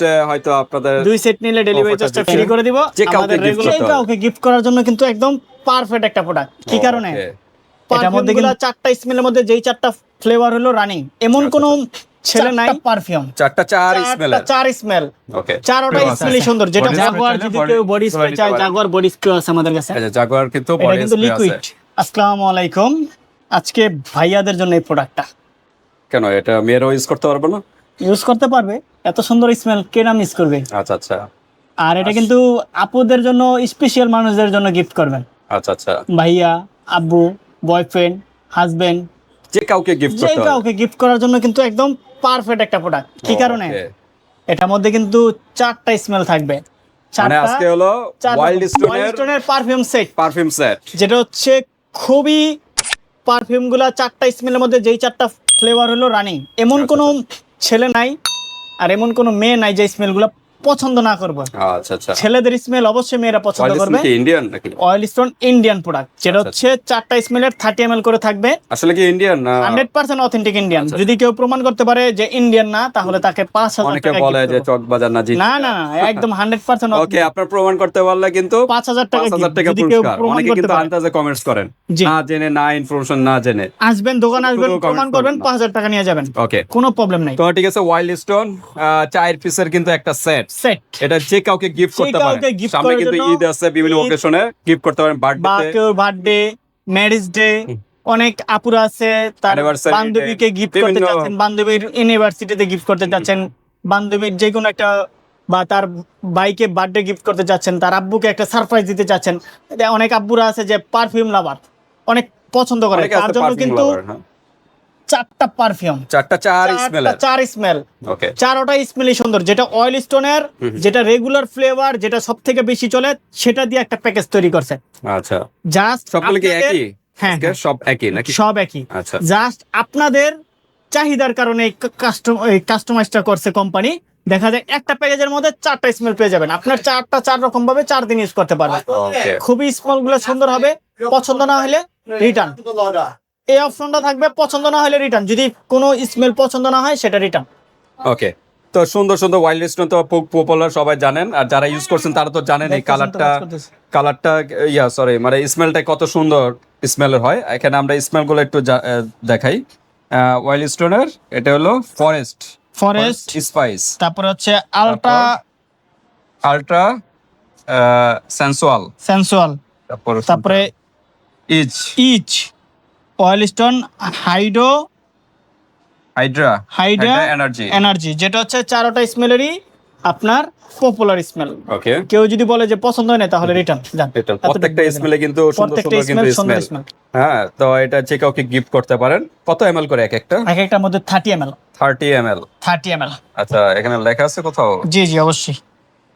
লাস্টে হয়তো আপনাদের দুই সেট নিলে ডেলিভারি চার্জটা ফ্রি করে দিব। যে কাউকে আমাদের রেগুলার কাউকে গিফট করার জন্য কিন্তু একদম পারফেক্ট একটা প্রোডাক্ট কি কারণে? এটার মধ্যে কিন্তু চারটা স্মেলের মধ্যে যেই চারটা ফ্লেভার হলো রানিং এমন কোন ছেলে নাই। পারফিউম চারটা চার স্মেল চার স্মেল ওকে চারটা স্মেলই সুন্দর যেটা জাগুয়ার যদি কেউ বডি স্প্রে চায় জাগুয়ার বডি স্প্রে আছে আমাদের কাছে। আচ্ছা জাগুয়ার কিন্তু বডি স্প্রে আছে। লিকুইড আসসালামু আলাইকুম। আজকে ভাইয়াদের জন্য এই প্রোডাক্টটা কেন? এটা মেয়েরাও ইউজ করতে পারবে না? ইউজ করতে পারবে। এত সুন্দর স্মেল কে নাম মিস করবে? আচ্ছা আচ্ছা। আর এটা কিন্তু আপুদের জন্য স্পেশাল মানুষদের জন্য গিফট করবেন। আচ্ছা আচ্ছা। ভাইয়া আব্বু বয়ফ্রেন্ড হাজবেন্ড যে কাউকে গিফট করতে কাউকে গিফট করার জন্য কিন্তু একদম পারফেক্ট একটা প্রোডাক্ট কি কারণে. এটার মধ্যে কিন্তু চারটা স্মেল থাকবে। মানে আজকে হলো ওয়াইল্ড স্টোনের পারফিউম সেট পারফিউম সেট যেটা হচ্ছে খুবই পারফিউমগুলা চারটা স্মেলের মধ্যে যেই চারটা ফ্লেভার হলো রানিং এমন আচ্ছা, কোনো ছেলে নাই আর এমন কোনো মেয়ে নাই যে স্মেলগুলা পছন্দ না করবে। আচ্ছা আচ্ছা। ছেলেদের স্মেল অবশ্যই মেয়েরা পছন্দ করবে। ইন্ডিয়ান নাকি? অয়েল স্টোন ইন্ডিয়ান প্রোডাক্ট যেটা আচ্ছা, হচ্ছে চারটা স্মেলের থার্টি এম করে থাকবে। আসলে কি ইন্ডিয়ান না? Hundred percent authentic Indian. যদি কেউ প্রমাণ করতে পারে যে ইন্ডিয়ান না তাহলে তাকে পাঁচ হাজার টাকা বলে যে চক বাজার না না না একদম হান্ড্রেড পার্সেন্ট ওকে আপনার প্রমাণ করতে পারলে কিন্তু পাঁচ হাজার টাকা যদি কেউ প্রমাণ করতে পারে। কমেন্টস করেন। না জেনে না ইনফরমেশন না জেনে। আসবেন দোকান আসবেন প্রমাণ করবেন পাঁচ হাজার টাকা নিয়ে যাবেন। ওকে কোনো প্রবলেম নাই। তো ঠিক আছে ওয়াইল্ড স্টোন চার পিসের কিন্তু একটা সেট সেট এটা যে কাউকে গিফট করতে পারেন। সামনে কিন্তু ঈদ আছে বিভিন্ন ওকেশনে গিফট করতে পারেন। বার্থডে বার্থডে ম্যারেজ ডে অনেক আপুরা আছে তার বান্ধবীকে গিফট করতে চাচ্ছেন বান্ধবীর ইউনিভার্সিটিতে গিফট করতে চাচ্ছেন বান্ধবীর যে কোনো একটা বা তার বাইকে বার্থডে গিফট করতে চাচ্ছেন তার আব্বুকে একটা সারপ্রাইজ দিতে চাচ্ছেন। অনেক আব্বুরা আছে যে পারফিউম লাভার অনেক পছন্দ করে। তার জন্য কিন্তু হ্যাঁ। চারটা পারফিউম চারটা চার স্মেলের চার স্মেল ওকে চারোটা স্মেলই সুন্দর। যেটা অয়েল স্টোনের যেটা রেগুলার ফ্লেভার যেটা সব থেকে বেশি চলে সেটা দিয়ে একটা প্যাকেজ তৈরি করছে। আচ্ছা। জাস্ট সবগুলো কি একই? হ্যাঁ সব একই নাকি? সব একই। আচ্ছা। জাস্ট আপনাদের চাহিদার কারণে কাস্টম কাস্টমাইজটা করছে কোম্পানি দেখা যায় একটা প্যাকেজের মধ্যে চারটা স্মেল পেয়ে যাবেন। আপনার চারটা চার রকম ভাবে চার দিন ইউজ করতে পারবেন। খুবই স্মলগুলো সুন্দর হবে। পছন্দ না হলে রিটার্ন এই অপশনটা থাকবে পছন্দ না হলে রিটার্ন যদি কোনো স্মেল পছন্দ না হয় সেটা রিটার্ন ওকে তো সুন্দর সুন্দর ওয়াইল্ড স্টোন তো পপুলার সবাই জানেন। আর যারা ইউজ করছেন তারা তো জানেন এই কালারটা কালারটা ইয়া সরি মানে স্মেলটা কত সুন্দর স্মেলের হয়। এখানে আমরা স্মেলগুলো একটু দেখাই। ওয়াইল্ড স্টোনের এটা হলো ফরেস্ট ফরেস্ট স্পাইস তারপরে হচ্ছে আলট্রা আলট্রা সেন্সুয়াল সেন্সুয়াল তারপর each oil hydro hydra hydra energy energy যেটা হচ্ছে চারোটা স্মেলেরই আপনার পপুলার স্মেল ওকে কেউ যদি বলে যে পছন্দ হয় না তাহলে রিটার্ন যান। প্রত্যেকটা স্মেলে কিন্তু সুন্দর সুন্দর কিন্তু স্মেল হ্যাঁ তো এটা যে কাউকে গিফট করতে পারেন কত এমএল করে এক একটা? এক একটার মধ্যে thirty M L thirty ML thirty M L আচ্ছা এখানে লেখা আছে কোথাও? জি জি অবশ্যই।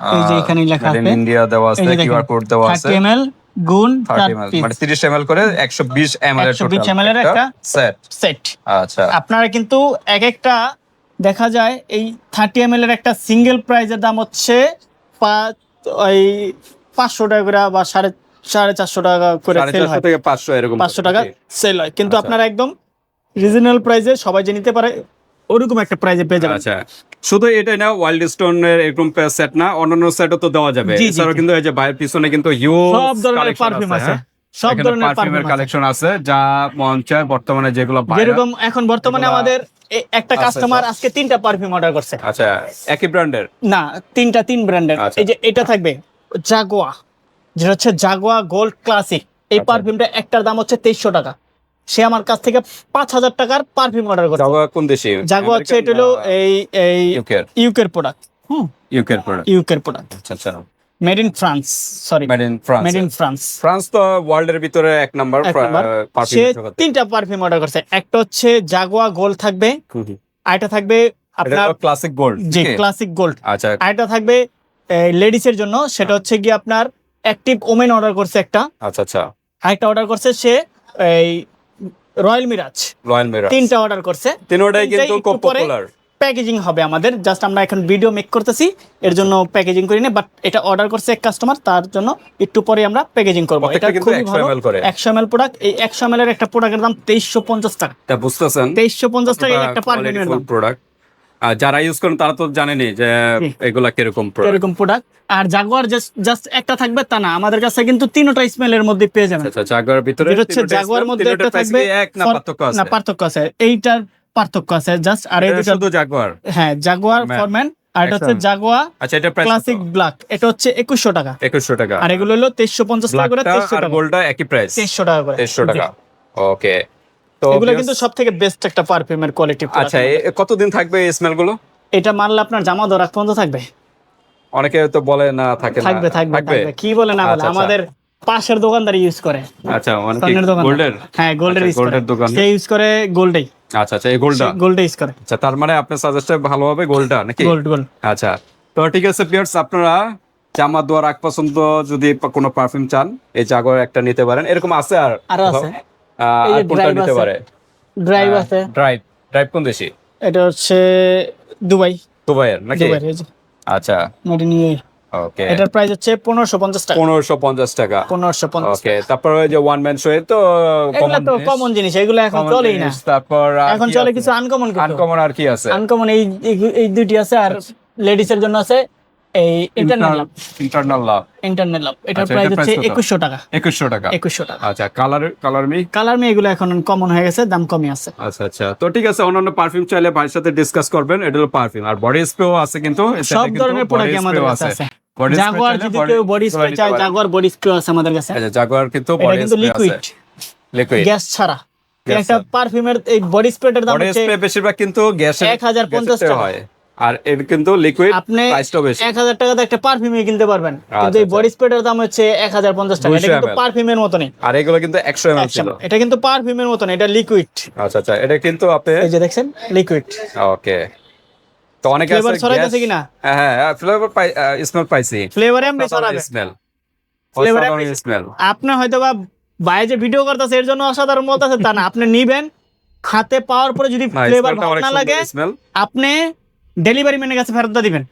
এই যে এখানেই লেখা আছে। ইন্ডিয়া দেওয়া আছে কিউআর কোড দেওয়া আছে। থার্টি এম এল গুণ 30 ml মানে 30 ml করে 120 ml এর 120 ml এর একটা সেট সেট আচ্ছা। আপনারা কিন্তু এক একটা দেখা যায় এই থার্টি এম এর একটা সিঙ্গেল প্রাইজের দাম হচ্ছে পাঁচ ওই পাঁচশো টাকা করে বা সাড়ে সাড়ে চারশো টাকা করে সেল হয়। থেকে পাঁচশো এরকম পাঁচশো টাকা সেল হয়। কিন্তু আচ্ছা। আপনারা একদম রিজনেবল প্রাইসে সবাই যে নিতে পারে ওরকম একটা প্রাইজে পেয়ে যাবেন। আচ্ছা। শুধু এটাই না ওয়াইল্ড স্টোন এর এরকম সেট না অন্যান্য সেটও তো দেওয়া যাবে। এছাড়াও কিন্তু এই যে বাইরের পিছনে কিন্তু হিউজ সব ধরনের পারফিউম আছে সব ধরনের পারফিউমের কালেকশন আছে। যা মন চায় বর্তমানে যেগুলো। যেরকম এখন বর্তমানে আমাদের একটা কাস্টমার আজকে তিনটা পারফিউম অর্ডার করছে। আচ্ছা একই ব্র্যান্ডের না তিনটা তিন ব্র্যান্ডের আচ্ছা। এই যে এটা থাকবে জাগোয়া যেটা হচ্ছে জাগোয়া গোল্ড ক্লাসিক এই আচ্ছা। পারফিউমটা একটার দাম হচ্ছে তেইশশো টাকা। সে আমার কাছ থেকে পাঁচ হাজার টাকার পারফিউম অর্ডার করছে। জাগোয়া কোন দেশে? জাগোয়া হচ্ছে এটা হলো এই এই ইউকের প্রোডাক্ট হুম। ইউকের প্রোডাক্ট ইউকের প্রোডাক্ট আচ্ছা আচ্ছা। Made in France sorry made in France made in France France তো ওয়ার্ল্ডের ভিতরে এক নাম্বার সে তিনটা পারফিউম অর্ডার করছে। একটা হচ্ছে জাগোয়া গোল্ড থাকবে আরেকটা থাকবে আপনার ক্লাসিক গোল্ড যে ক্লাসিক গোল্ড আচ্ছা। আরেকটা থাকবে লেডিসের জন্য। সেটা হচ্ছে গিয়ে আপনার অ্যাক্টিভ ওমেন অর্ডার করছে একটা। আচ্ছা আচ্ছা। আরেকটা অর্ডার করছে সে এই রয়্যাল মিরাজ। রয়্যাল মিরাজ। তিনটা অর্ডার করছে। তিনটাই কিন্তু খুব পপুলার প্যাকেজিং হবে আমাদের। জাস্ট আমরা এখন ভিডিও মেক করতেছি। এর জন্য প্যাকেজিং করি না বাট এটা অর্ডার করছে এক কাস্টমার তার জন্য একটু পরে আমরা প্যাকেজিং করব। এটা খুব খুবই ভালো। একশো এম প্রোডাক্ট এই একশো এম এর একটা প্রোডাক্টের দাম তেইশশো পঞ্চাশ টাকা। বুঝতেছেন? তেইশশো পঞ্চাশ টাকা একটা পার প্রোডাক্ট যারা ইউজ করেন তারা তো জানেনি যে এগুলা কীরকম। এরকম প্রোডাক্ট আর জাগুয়ার জাস্ট একটা থাকবে তা না আমাদের কাছে কিন্তু তিনটা স্মেলের মধ্যে পেয়ে যাবেন। আচ্ছা জাগুয়ার ভিতরে হচ্ছে জাগুয়ার মধ্যে একটা থাকবে এক না পার্থক্য আছে? না পার্থক্য আছে। এইটার পার্থক্য আছে জাস্ট আর এই শুধু জাগুয়ার হ্যাঁ জাগুয়ার ফরম্যান আর এটা হচ্ছে. জাগুয়া আচ্ছা এটা ক্লাসিক ব্ল্যাক এটা হচ্ছে একুশশো টাকা। একুশশো টাকা। আর এগুলো হলো তেইশশো পঞ্চাশ টাকা করে ব্ল্যাকটা তেইশশো আর গোল্ডটা একই প্রাইস তেইশশো টাকা করে। তেইশশো টাকা। ওকে তো এগুলো কিন্তু সব থেকে বেস্ট একটা পারফিউমের কোয়ালিটি আচ্ছা কতদিন থাকবে এই স্মেলগুলো? এটা মারলে আপনার জামা ধরা পর্যন্ত থাকবে। অনেকে তো বলে না থাকে থাকবে থাকবে থাকবে? কি বলে না বলে আচ্ছা, আচ্ছা। আমাদের পাশের দোকানদার ইউজ করে। আচ্ছা মানে দোকান গোল্ডের? হ্যাঁ গোল্ডের আচ্ছা, গোল্ডের দোকান। সে ইউজ করে গোল্ডেই। আচ্ছা আচ্ছা এই গোল্ডটা? গোল্ডে ইউজ করে। আচ্ছা তার মানে আপনার সাজেস্টে ভালো হবে গোল্ডটা নাকি? Gold gold. আচ্ছা তো ঠিক আছে পিয়ার্স আপনারা জামা দোয়ার আগ পছন্দ যদি কোনো পারফিউম চান এই জাগর একটা নিতে পারেন। এরকম আছে আর আরও আছে। আর কোনটা নিতে পারে? ড্রাইভ আছে। ড্রাইভ ড্রাইভ কোন দেশি? এটা হচ্ছে দুবাই। দুবাইয়ের নাকি? আচ্ছা। মেড ইন ইউএই ওকে এটার প্রাইস হচ্ছে পনেরোশো পঞ্চাশ টাকা। পনেরোশো পঞ্চাশ টাকা। পনেরোশো পঞ্চাশ ওকে তারপর ওই যে ওয়ান ম্যান শো তো এগুলো তো কমন জিনিস এগুলো এখন চলেই না। তারপর এখন চলে কিছু আনকমন কিছু। আনকমন আর কি আছে? আনকমন এই এই- দুইটি আছে আর লেডিস এর জন্য আছে। এই internet love internal love internet love এটার আচ্ছা, প্রাইস হচ্ছে price কত? একুশশো টাকা। একুশশো টাকা। একুশশো টাকা। আচ্ছা colour colour me colour me এগুলো এখন কমন হয়ে গেছে দাম কমই আছে। আচ্ছা আচ্ছা। তো ঠিক আছে অন্যান্য পারফিউম চাইলে ভাইয়ের সাথে ডিসকাস করবেন এটা হলো পারফিউম আর বডি স্প্রেও আছে কিন্তু সব ধরনের প্রোডাক্ট আমাদের কাছে আছে। জাগুয়ার যদি কেউ বডি স্প্রে চায় জাগুয়ার বডি স্প্রে আছে আমাদের কাছে। আচ্ছা জাগুয়ার কিন্তু বডি স্প্রে আছে। লিকুইড লিকুইড গ্যাস ছাড়া একটা পারফিউমের এই বডি স্প্রেটার দাম বডি হচ্ছে স্প্রে বেশিরভাগ কিন্তু গ্যাসের 1050 গ্যাসের টাকা। হয়। আর এর কিন্তু লিকুইড আপনি প্রাইসটাও বেশি। এক হাজার টাকাতে একটা পারফিউমই কিনতে পারবেন। কিন্তু এই আচ্ছা। বডি স্প্রেটার দাম হচ্ছে এক হাজার পঞ্চাশ টাকা। এটা কিন্তু পারফিউমের মতনই। আর এগুলো কিন্তু একশো এমএল ছিল। এটা কিন্তু পারফিউমের মতন এটা লিকুইড আচ্ছা আচ্ছা। এটা কিন্তু আপনি এই যে দেখছেন লিকুইড ওকে তো অনেকে আছে ছড়াইতেছে gas- কিনা? হ্যাঁ হ্যাঁ ফ্লেভার পাই স্মেল পাইছি। ফ্লেভারে এমনি ছড়াবে। স্মেল Flavor অসাধারণ স্মেল আপনি হয়তো বা বাইরে যে ভিডিও করতেছে এর জন্য অসাধারণ মত আছে তা না। আপনি নিবেন হাতে পাওয়ার পরে যদি ফ্লেভার ভালো না লাগে আপনি ডেলিভারি ম্যানের কাছে ফেরত দিবেন।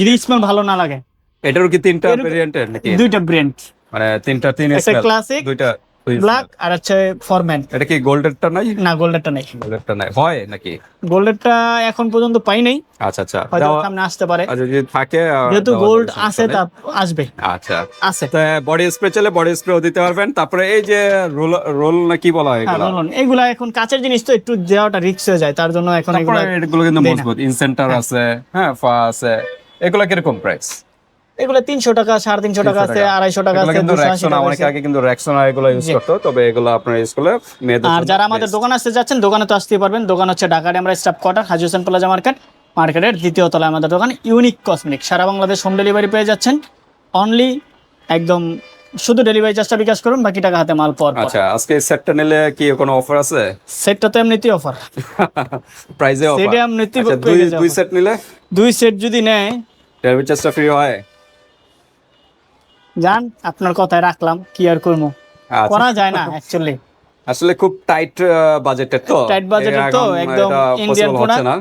যদি স্মেল ভালো না লাগে। এটারও কি তিনটা ভেরিয়েন্টের দুইটা ব্র্যান্ড মানে তিনটা তিন এসে স্মেল ক্লাসিক দুইটা দুই ব্ল্যাক। আর হচ্ছে ফরম্যান এটা কি গোল্ডেরটা নাই? না গোল্ডেরটা নেই। গোল্ডেরটা নাই। হয় নাকি? গোল্ডেরটা এখন পর্যন্ত পাই নাই। আচ্ছা আচ্ছা। হয়তো সামনে আসতে পারে। আচ্ছা যদি থাকে যেহেতু গোল্ড আছে তা আসবে। আচ্ছা। আছে। তো বডি স্প্রে চলে বডি স্প্রেও দিতে পারবেন। তারপরে এই যে রোল রোল না কি বলা হয় হ্যাঁ, এগুলো? এগুলা এখন কাচের জিনিস তো একটু দেওয়াটা রিক্স হয়ে যায়। তার জন্য এখন এগুলো এগুলো কিন্তু মজবুত। ইনসেন্টার আছে হ্যাঁ ফা আছে। এগুলো কীরকম প্রাইস এগুলো তিনশো টাকা সাড়ে তিনশো টাকা আছে আড়াইশো টাকা আছে অনেকে। আগে কিন্তু রেক্সোনা এগুলো ইউজ করতো তবে এগুলো আপনার ইউজ করলে আর যারা আমাদের। দোকান আসতে যাচ্ছেন দোকানে তো আসতেই পারবেন। দোকান হচ্ছে ঢাকার আমরা staff quarter Haji Hossain plaza market মার্কেটের দ্বিতীয় তলায় আমাদের দোকান ইউনিক কসমেটিক সারা বাংলাদেশ হোম ডেলিভারি পেয়ে যাচ্ছেন। অনলি একদম শুধু ডেলিভারি চার্জটা বিকাশ করুন বাকি টাকা হাতে মাল পর। আচ্ছা আজকে সেটটা নিলে কি কোনো অফার আছে? সেটটা তো এমনিতেই অফার প্রাইজে অফার সেটে এমনিতেই দুই দুই সেট নিলে? দুই সেট যদি নেয় ডেলিভারি চার্জটা ফ্রি হয়। যান আপনার কথায় রাখলাম কি আর করব? আচ্ছা। করা যায় না অ্যাকচুয়ালি আসলে খুব টাইট বাজেটের তো। budget এর তো, একদম Indian possible না।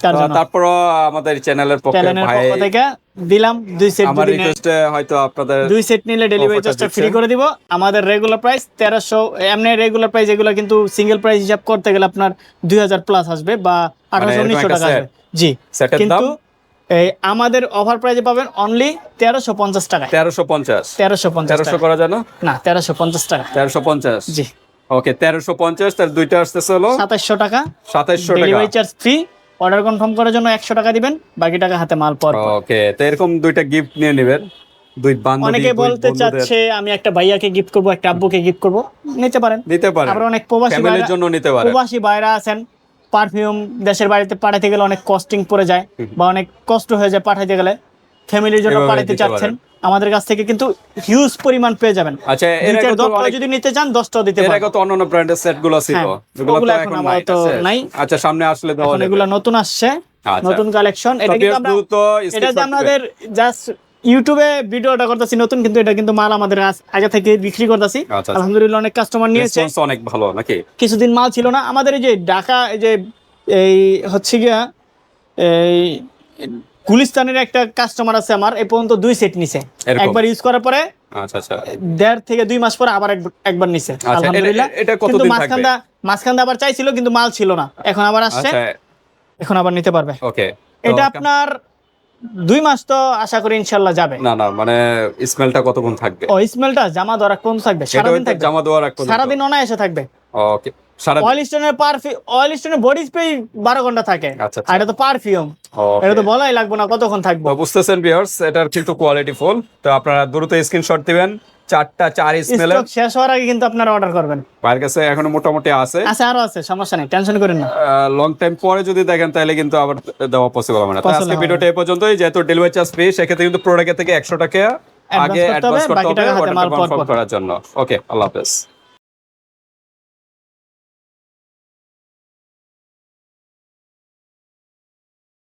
তার তো জন্য। তারপরও আমাদের চ্যানেলের পক্ষে ভাই পক্ষ থেকে দিলাম দুই সেট আমার রিকোয়েস্টে হয়তো আপনাদের দুই সেট নিলে ডেলিভারি চার্জটা ফ্রি করে দিব। আমাদের রেগুলার প্রাইস তেরোশো এমনি রেগুলার প্রাইস এগুলো কিন্তু সিঙ্গেল প্রাইস হিসাব করতে গেলে আপনার দুই হাজার প্লাস আসবে বা আঠারোশো এরকম উনিশশো একটা টাকা আসবে। জি। কিন্তু এই আমাদের অফার প্রাইসে পাবেন অনলি তেরোশো পঞ্চাশ টাকা তেরোশো পঞ্চাশ। তেরোশো পঞ্চাশ তেরোশো করা যায় না? তেরোশো পঞ্চাশ টাকা। তেরোশো পঞ্চাশ। জি। ওকে তেরোশো পঞ্চাশ তার দুইটা আসতেছে হলো সাতাশশো টাকা। সাতাইশশো টাকা। Delivery charge free order confirm করার জন্য একশো টাকা দিবেন বাকি টাকা হাতে মাল পর। ওকে তো এরকম দুইটা গিফট নিয়ে নেবেন। দুই বান্ধবী অনেকে বলতে চাচ্ছে আমি একটা ভাইয়াকে গিফট করব একটা আব্বুকে গিফট করব। নিতে পারেন। নিতে পারেন। আবার অনেক প্রবাসী ভাইরা- জন্য নিতে পারেন। প্রবাসী বাইরা আছেন পারফিউম দেশের বাড়িতে পাঠাতে গেলে অনেক কস্টিং পড়ে যায় বা অনেক কষ্ট হয়ে যায় পাঠাতে গেলে। ফ্যামিলির জন্য পাঠাতে চাচ্ছেন। আমাদের কাছ থেকে কিন্তু হিউজ পরিমাণ পেয়ে যাবেন। আচ্ছা এর আগে তো যদি নিতে চান দশটাও দিতে এর পারেন। আগে তো অন্যান্য ব্র্যান্ডের সেটগুলো ছিল। হ্যাঁ, ওগুলো তো এখন নাই আপাতত নাই। আচ্ছা সামনে আসলে যাবে। এগুলো নতুন আসছে আচ্ছা। নতুন কালেকশন এটা কিন্তু আমরা এটা যে আমাদের জাস্ট ইউটিউবে ভিডিওটা করতেছি নতুন কিন্তু এটা কিন্তু মাল আমাদের আগে থেকে বিক্রি করতেছি। আচ্ছা, আচ্ছা। আলহামদুলিল্লাহ অনেক কাস্টমার নিয়েছে। অনেক ভালো নাকি? কিছুদিন মাল ছিল না। আমাদের এই যে ঢাকা এই যে এই হচ্ছে গিয়া এই গুলিস্তানের একটা কাস্টমার আছে আমার এই পর্যন্ত দুই সেট নিছে। একবার ইউজ করার পরে আচ্ছা আচ্ছা। দেড় থেকে দুই মাস পরে আবার এক- একবার নিছে। এটা- আলহামদুলিল্লাহ। এটা কতদিন কিন্তু? মাঝখানটা মাঝখানটা আবার চাইছিল কিন্তু মাল ছিল না। এখন আবার আসছে। আচ্ছা। এখন আবার নিতে পারবে। ওকে এটা আপনার দুই মাস তো আশা করি ইনশাল্লাহ যাবে। না না মানে স্মেলটা কতক্ষণ থাকবে? ও স্মেলটা জামা দেওয়ার কোন থাকবে এটা সারাদিন থাকবে। জামা দেওয়ার এক পর্যন্ত। সারাদিন অনায়াসে থাকবে। ওকে সারা অয়েল স্টোনের পারফিউম অয়েল স্টোনের বডি স্প্রে বারো ঘণ্টা থাকে। আচ্ছা, আচ্ছা। আর এটা তো পারফিউম. এটা তো বলাই লাগবে না কতক্ষণ থাকবে। বুঝতেছেন ভিউয়ার্স এটার কিন্তু কোয়ালিটি ফুল তো আপনারা দ্রুত স্ক্রিনশট দিবেন। চারটা চার স্মেল শেষ হওয়ার আগে কিন্তু আপনারা অর্ডার করবেন। ভাইয়ের কাছে এখনও মোটামুটি আছে। আছে আরও আছে সমস্যা নেই টেনশন করেন না। লং টাইম পরে যদি দেখেন তাহলে কিন্তু আবার দেওয়া পসিবল হবে না। আজকে ভিডিওটা এই পর্যন্তই। যেহেতু ডেলিভারি চার্জ ফ্রি সেক্ষেত্রে কিন্তু প্রোডাক্টের থেকে একশো টাকা আগে অ্যাডভান্স করতে হবে টাকা হাতে মাল কনফার্ম করার জন্য। ওকে আল্লাহ হাফেজ।